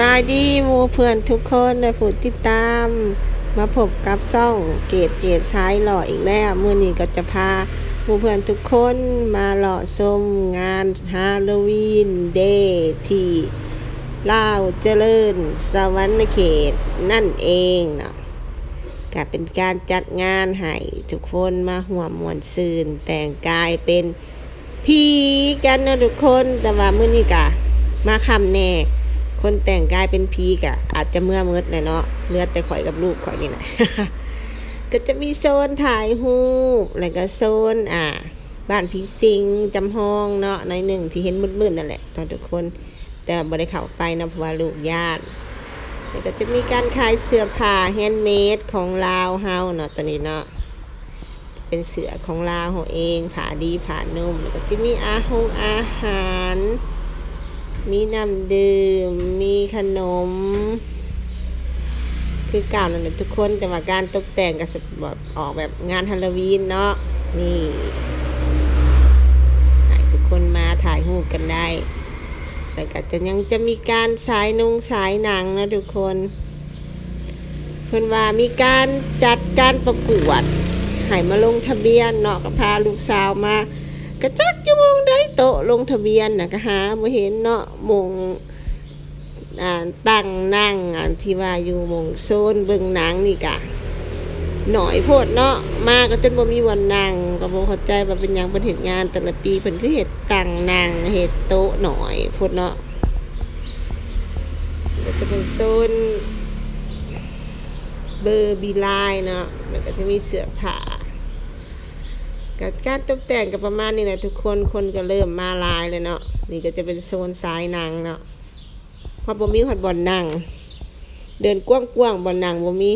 บายดีมูเพื่อนทุกคนได้ผู้ติดตาม มาพบกับซ่องเกตเกตซ้ายหล่ออีกแล้วมื้อนี้ก็จะพามูเพื่อนทุกคนมาหล่อชมงานฮาโลวีนเดย์ที่ลาวเจริญสวรรณเขตนั่นเองเนาะก็เป็นการจัดงานให้ทุกคนมาห่วมมวลซืนแต่งกายเป็นผีกันนะทุกคนแต่ว่ามื้อนี้กะมาคำแน่ คนแต่งกายเป็นผีกะอาจจะเมื่อมืดหน่อยเนาะเลือแต่ข่อยกับลูกข่อยนี่แหละก็จะมีโซนถ่ายรูปแล้วก็โซนอ่า บ้านผีสิงจำห้องเนาะในหนึ่งที่เห็นมืดๆนั่นแหละตอนทุกคน แต่บ่ได้เข้าไปนะเพราะว่าลูกญาติแล้วก็จะมีการขายเสื้อผ้าแฮนด์เมดของลาวเฮาเนาะตอนนี้เนาะเป็นเสือของลาวเขาเองผาดีผานุ่มแล้วก็จะมีอาหงอาหาร มีน้ำดื่ม มีขนม คือเก่านั่นแหละทุกคน แต่ว่าการตกแต่งก็จะแบบออกแบบงานฮาโลวีนเนาะ นี่ให้ทุกคนมาถ่ายรูปกันได้ แล้วก็จะยังจะมีการสายนุงสายหนังนะทุกคนเพิ่อนว่ามีการจัดการประกวดให้มาลงทะเบียนเนาะก็พาลูกสาวมา กระจักอยู่มองได้โตลงทะเบียนนะก็หาบ่เห็นเนาะมงอ่าตั้งนั่งอ่าที่ว่าอยู่มงโซนเบิ่งหนังนี่กะหน่อยโพดเนาะมาก็จนบ่มีวันนั่งก็บ่เข้าใจว่าเป็นหยังเพิ่นเฮ็ดงาน แต่ละปีเพิ่นคือเฮ็ดตั้งนั่งเฮ็ดโต๊ะหน่อยโพดเนาะก็จะเป็นโซนเบอร์บีไลน์เนาะแล้วก็จะมีเสื้อผ้า กับการตกแต่งกับประมาณนี้แหละทุกคนคนก็เริ่มมาลายเลยเนาะนี่ก็จะเป็นโซนซ้ายนังเนาะพอบ่มีหัดบอลนั่งเดินกว้างๆบอลนั่งบ่มี